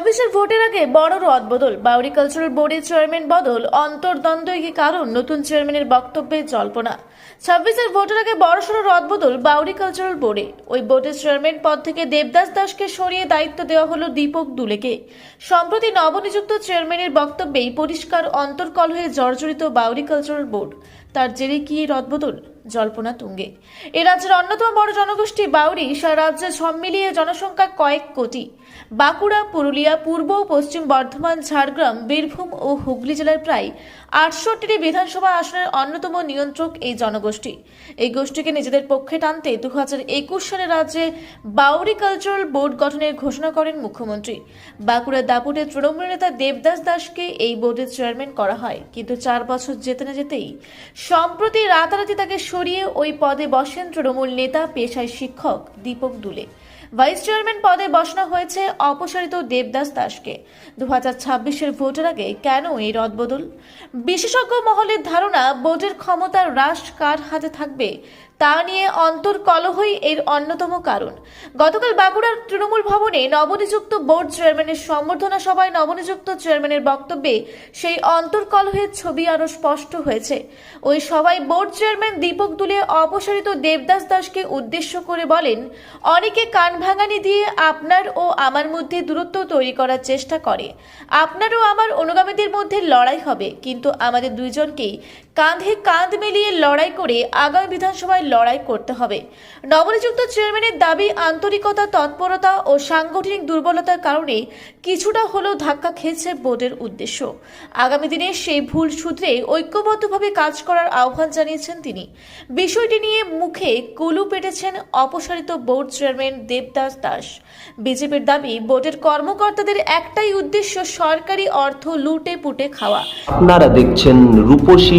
ছাব্বিশের ভোটের আগে বড় রদ বদল। বাউরি কালচারাল বোর্ডের চেয়ারম্যান বদল অন্তর্দ্বন্দ্ব কি কারণ, নতুন চেয়ারম্যানের বক্তব্যে জল্পনা। ছাব্বিশের ভোটের আগে বড়সড় রদ বদল বাউরি কালচারাল বোর্ডে। ওই বোর্ডের চেয়ারম্যান পদ থেকে দেবদাস দাসকে সরিয়ে দায়িত্ব দেওয়া হলো দীপক দুলেকে। সম্প্রতি নবনিযুক্ত চেয়ারম্যানের বক্তব্যেই পরিষ্কার অন্তর্কল হয়ে জর্জরিত বাউরি কালচারাল বোর্ড। তার জেরে কি রদবদল জল্পনা তুঙ্গে। এ রাজ্যের অন্যতম বড় জনগোষ্ঠী বাউরি সারা রাজ্যে সব মিলিয়ে জনসংখ্যা কয়েক কোটি। বাঁকুড়া, পুরুলিয়া, পূর্ব ও পশ্চিম বর্ধমান, ঝাড়গ্রাম, বীরভূম ও হুগলি জেলার প্রায় আটষট্টিটি বিধানসভা আসনের অন্যতম নিয়ন্ত্রক এই জনগোষ্ঠী। এই গোষ্ঠীকে নিজেদের পক্ষে টানতে দু হাজার একুশ সালে রাজ্যে বাউরি কালচারাল বোর্ড গঠনের ঘোষণা করেন মুখ্যমন্ত্রী। বাঁকুড়ার দাপুটে তৃণমূল নেতা দেবদাস দাসকে এই বোর্ডের চেয়ারম্যান করা হয়। কিন্তু চার বছর যেতে না যেতেই সম্প্রতি রাতারাতি তাকে সরিয়ে ওই পদে বসেন তৃণমূল নেতা, পেশায় শিক্ষক দীপক দুলে। ভাইস চেয়ারম্যান পদে বসানো হয়েছে অপসারিত দেবদাস দাসকে। দু হাজার ছাব্বিশের ভোটের আগে কেন এই রদবদল? বিশেষজ্ঞ মহলের ধারণা, ভোটের ক্ষমতা হ্রাস কার হাতে থাকবে? তা নিয়ে অন্তর্কলহই এর অন্যতম কারণ। গতকাল বাঁকুড়ার তৃণমূল ভবনে নবনিযুক্ত বোর্ড চেয়ারম্যানের সম্বর্ধনা সভায় নবনিযুক্ত চেয়ারম্যানের বক্তব্যে সেই অন্তর্কলহের ছবি আরও স্পষ্ট হয়েছে। ওই সভায় বোর্ড চেয়ারম্যান দীপক দুলে অপসারিত দেবদাস দাসকে উদ্দেশ্য করে বলেন, অনেকে কান ভাঙানি দিয়ে আপনার ও আমার মধ্যে দূরত্ব তৈরি করার চেষ্টা করে। আপনার ও আমার অনুগামীদের মধ্যে লড়াই হবে, কিন্তু আমাদের দুইজনকেই কাঁধে কাঁধ মিলিয়ে লড়াই করে আগামী বিধানসভায় লড়াই করতে হবে। নবনিযুক্ত চেয়ারম্যানের দাবি আন্তরিকতা, তৎপরতা ও সাংগঠনিক দুর্বলতার কারণে কিছুটা হলেও ধাক্কা খেয়েছে বোর্ডের উদ্দেশ্য। আগামী দিনে সেই ভুল সূত্রে ঐক্যবদ্ধভাবে কাজ করার আহ্বান জানিয়েছেন তিনি। বিষয়টি নিয়ে মুখে কুলু পেটেছেন অপসারিত বোর্ড চেয়ারম্যান দেবদাস দাস। বিজেপির দাবি, বোর্ডের কর্মকর্তাদের একটাই উদ্দেশ্য সরকারি অর্থ লুটে পুটে খাওয়া দেখছেন রূপসী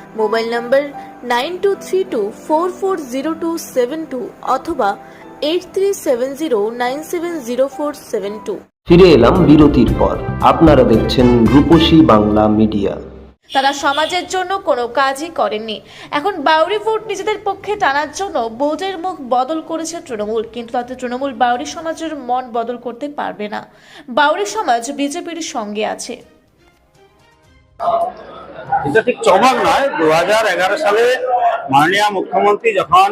Mobile number nine two three two four four zero two seven two অথবা eight three seven zero nine seven zero four seven two. ফিরে এলাম বিরতির পর। আপনারা দেখছেন রূপসী বাংলা মিডিয়া। তারা সমাজের জন্য কোনো কাজই করেননি। এখন বাউরি ভোট নিজেদের পক্ষে টানার জন্য বোর্ডের মুখ বদল করেছে তৃণমূল কিন্তু তাতে তৃণমূল বাউরি সমাজের মন বদল করতে পারবে না। বাউরি সমাজ বিজেপির সঙ্গে আছে। এটা ঠিক চমক নয় দু সালে মাননীয় মুখ্যমন্ত্রী যখন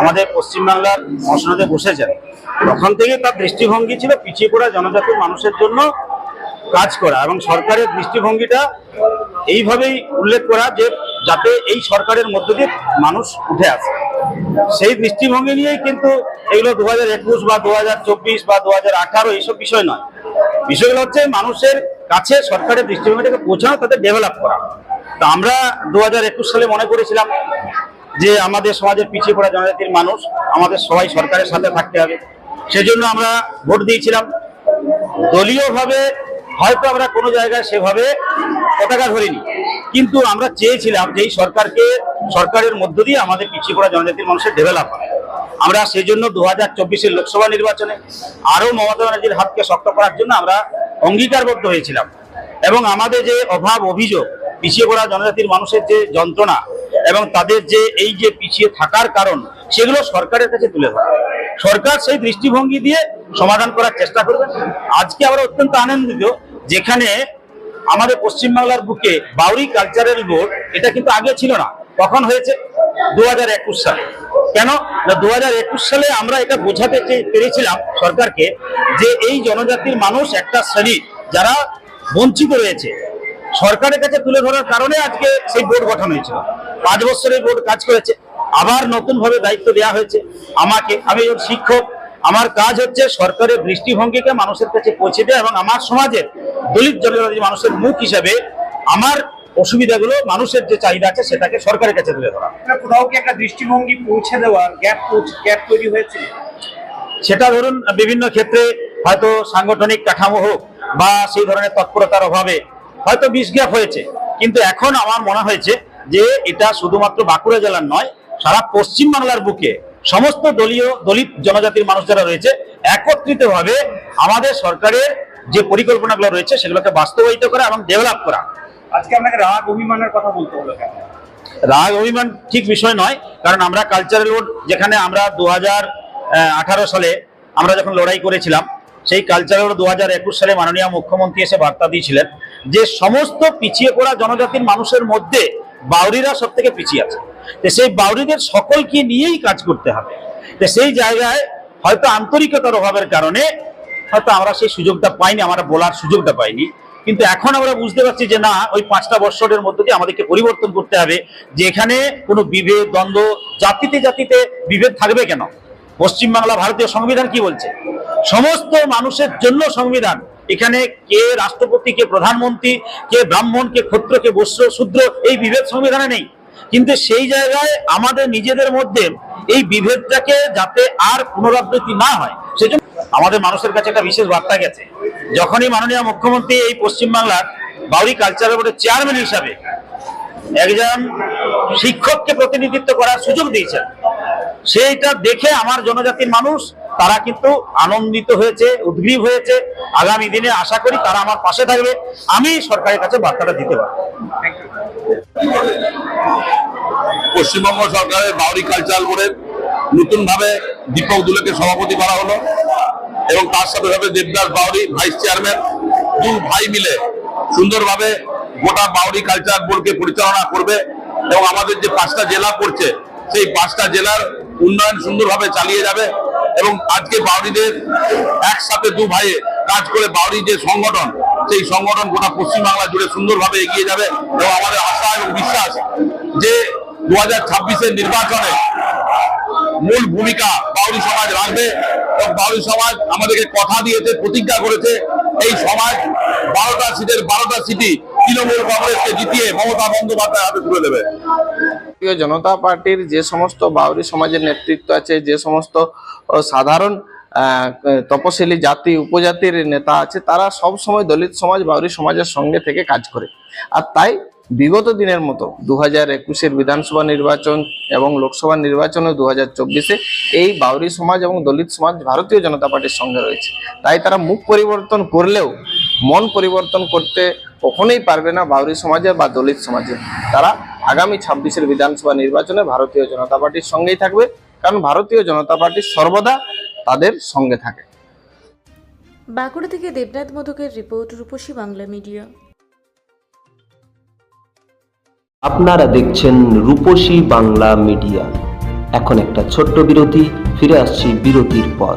আমাদের পশ্চিমবাংলার মসনদে বসেছেন, তখন থেকে তার দৃষ্টিভঙ্গি ছিল পিছিয়ে পড়া জনজাতির মানুষের জন্য কাজ করা এবং সরকারের দৃষ্টিভঙ্গিটা এইভাবেই উল্লেখ করা যে যাতে এই সরকারের মধ্য দিয়ে মানুষ উঠে আসে। সেই দৃষ্টিভঙ্গি নিয়েই কিন্তু এগুলো দু হাজার একুশ বা দু হাজার চব্বিশ বা দু হাজার আঠারো এইসব বিষয় নয়। বিষয়গুলো হচ্ছে মানুষের কাছে সরকারের দৃষ্টিভঙ্গিটাকে পৌঁছানো, তাদের ডেভেলপ করা। তা আমরা দু হাজার একুশ সালে মনে করেছিলাম যে আমাদের সমাজের পিছিয়ে পড়া জনজাতির মানুষ, আমাদের সবাই সরকারের সাথে থাকতে হবে। সেজন্য আমরা ভোট দিয়েছিলাম। দলীয়ভাবে হয়তো আমরা কোনো জায়গায় সেভাবে পতাকা ধরিনি। কিন্তু আমরা চেয়েছিলাম যে এই সরকারকে সরকারের মধ্য দিয়ে আমাদের পিছিয়ে পড়া জনজাতির মানুষের ডেভেলপ হয়। আমরা সেই জন্য দু হাজার চব্বিশের লোকসভা নির্বাচনে আরও মমতা ব্যানার্জির হাতকে শক্ত করার জন্য আমরা অঙ্গীকারবদ্ধ হয়েছিলাম। এবং আমাদের যে অভাব, অভিযোগ পিছিয়ে পড়া জনজাতির মানুষের যে যন্ত্রণা এবং তাদের যে এই যে পিছিয়ে থাকার কারণ, সেগুলো সরকারের কাছে তুলে ধরা। সরকার সেই দৃষ্টিভঙ্গি দিয়ে সমাধান করার চেষ্টা করবে। আজকে আমরা অত্যন্ত আনন্দিত, যেখানে আমাদের পশ্চিমবাংলার বুকে বাউরি কালচারাল বোর্ড, এটা কিন্তু আগে ছিল না, কখন হয়েছে? দু হাজার একুশ সালে। কেন? না দু হাজার একুশ সালে আমরা এটা বোঝাতে পেরেছিলাম সরকারকে যে এই জনজাতির মানুষ একটা শ্রেণি যারা বঞ্চিত রয়েছে সরকারের কাছে তুলে ধরার কারণে আজকে সেই বোর্ড গঠন হয়েছিল। পাঁচ বছরের বোর্ড কাজ করেছে। আবার নতুন ভাবে দায়িত্ব দেওয়া হয়েছে। আমাকে আমি একজন শিক্ষক। আমার কাজ হচ্ছে সরকারের দৃষ্টিভঙ্গিকে মানুষের কাছে পৌঁছে দেওয়া এবং আমার সমাজের দলিত জনজাতি মানুষের মুখ হিসাবে আমার অসুবিধাগুলো মানুষের যে চাহিদা আছে সেটাকে সরকারের কাছে তুলে ধরা। কোথাও কি একটা দৃষ্টিভঙ্গি পৌঁছে দেওয়ার গ্যাপ গ্যাপ তৈরি হয়েছে? সেটা ধরুন বিভিন্ন ক্ষেত্রে হয়তো সাংগঠনিক কাঠামো হোক বা সেই ধরনের তৎপরতার অভাবে হয়তো বিষ গ্যাপ হয়েছে। কিন্তু এখন আমার মনে হয়েছে যে এটা শুধুমাত্র বাঁকুড়া জেলার নয় সারা পশ্চিম বাংলার বুকে সমস্ত দলীয় দলিত জনজাতির মানুষ যারা রয়েছে একত্রিতভাবে আমাদের সরকারের যে পরিকল্পনাগুলো রয়েছে সেগুলোকে বাস্তবায়িত করা এবং ডেভেলপ করা। আজকে আপনাকে রাগ অভিমানের কথা বলতে হলো কেন? রাগ অভিমান ঠিক বিষয় নয় কারণ আমরা কালচারাল রোড যেখানে আমরা দু আঠারো সালে আমরা যখন লড়াই করেছিলাম সেই কালচারাল দু হাজার একুশ সালে মাননীয় মুখ্যমন্ত্রী এসে বার্তা দিয়েছিলেন যে সমস্ত পিছিয়ে পড়া জনজাতির মানুষের মধ্যে বাউরিরা সব থেকে পিছিয়ে আছে। তো সেই বাউরিদের সকলকে নিয়েই কাজ করতে হবে। তো সেই জায়গায় হয়তো আন্তরিকতার অভাবের কারণে হয়তো আমরা সেই সুযোগটা পাইনি, আমরা বলার সুযোগটা পাইনি। কিন্তু এখন আমরা বুঝতে পারছি যে না, ওই পাঁচটা বৎসরের মধ্যে দিয়ে আমাদেরকে পরিবর্তন করতে হবে যে এখানে কোনো বিভেদ, দ্বন্দ্ব, জাতিতে জাতিতে বিভেদ থাকবে কেন? পশ্চিমবাংলা ভারতীয় সংবিধান কি বলছে? সমস্ত মানুষের জন্য সংবিধান। এখানে কে রাষ্ট্রপতি, কে প্রধানমন্ত্রী, কে ব্রাহ্মণ, কে ক্ষত্র কে বৈশ্য শূদ্র, এই বিভেদ সংবিধানে নেই। কিন্তু সেই জায়গায় আমাদের নিজেদের মধ্যে এই বিভেদটাকে যাতে আর পুনরাবৃত্তি না হয়, সেজন্য আমাদের মানুষের কাছে একটা বিশেষ বার্তা গেছে। যখনই মাননীয় মুখ্যমন্ত্রী এই পশ্চিমবাংলার বাউরি কালচারাল বোর্ডের চেয়ারম্যান হিসাবে একজন শিক্ষককে প্রতিনিধিত্ব করার সুযোগ দিয়েছেন সেইটা দেখে আমার জনজাতির মানুষ, তারা কিন্তু আনন্দিত হয়েছে, উদ্গ্রীব হয়েছে। আগামী দিনে আশা করি তারা আমার পাশে থাকবে। আমি সরকারের কাছে বার্তাটা দিতে পারব। পশ্চিমবঙ্গ সরকারের বাউরি কালচারাল বোর্ডের নতুন ভাবে দীপক দুলেকে সভাপতি করা হলো এবং তার সাথে সাথে দেবদাস বাউরি, ভাইস চেয়ারম্যান দু ভাই মিলে সুন্দরভাবে গোটা বাউরি কালচার বোর্ডকে পরিচালনা করবে এবং আমাদের যে পাঁচটা জেলা পড়ছে, সেই পাঁচটা জেলার উন্নয়ন সুন্দরভাবে চালিয়ে যাবে এবং আজকে বাউরিদের একসাথে দু ভাইয়ে কাজ করে বাউরি যে সংগঠন, সেই সংগঠন গোটা পশ্চিমবাংলা জুড়ে সুন্দরভাবে এগিয়ে যাবে এবং আমাদের আশা এবং বিশ্বাস যে দু হাজার নির্বাচনে মূল ভূমিকা বাউরি সমাজ রাখবে এবং বাউরি সমাজ আমাদেরকে কথা দিয়েছে, প্রতিজ্ঞা করেছে, এই সমাজ বারোটা সিটের বারোটা সিটি তৃণমূল কংগ্রেসকে জিতিয়ে মমতা বন্দ্যোপাধ্যায় হাতে তুলে দেবে। ভারতীয় জনতা পার্টির যে সমস্ত বাউরি সমাজের নেতৃত্ব আছে, যে সমস্ত সাধারণ তপশিলি জাতি, উপজাতির নেতা আছে, তারা সব সময় দলিত সমাজ, বাউরি সমাজের সঙ্গে থেকে কাজ করে। আর তাই বিগত দিনের মতো দু হাজার একুশের বিধানসভা নির্বাচন এবং লোকসভা নির্বাচনে দু হাজার চব্বিশে এই বাউরি সমাজ এবং দলিত সমাজ ভারতীয় জনতা পার্টির সঙ্গে রয়েছে। তাই তারা মুখ পরিবর্তন করলেও মন পরিবর্তন করতে কখনোই পারবে না বাউরি সমাজের বা দলিত সমাজের। তারা আগামী ছাব্বিশের বিধানসভা নির্বাচনে ভারতীয় জনতা পার্টির সঙ্গেই থাকবে কারণ ভারতীয় জনতা পার্টি সর্বদা তাদের সঙ্গে থাকে। বাঁকুড়া থেকে দেবনাথ মোদকের রিপোর্ট রূপসী বাংলা মিডিয়া। আপনারা দেখছেন রূপসী বাংলা মিডিয়া। এখন একটা ছোট্ট বিরতি ফিরে আসছি বিরতির পর।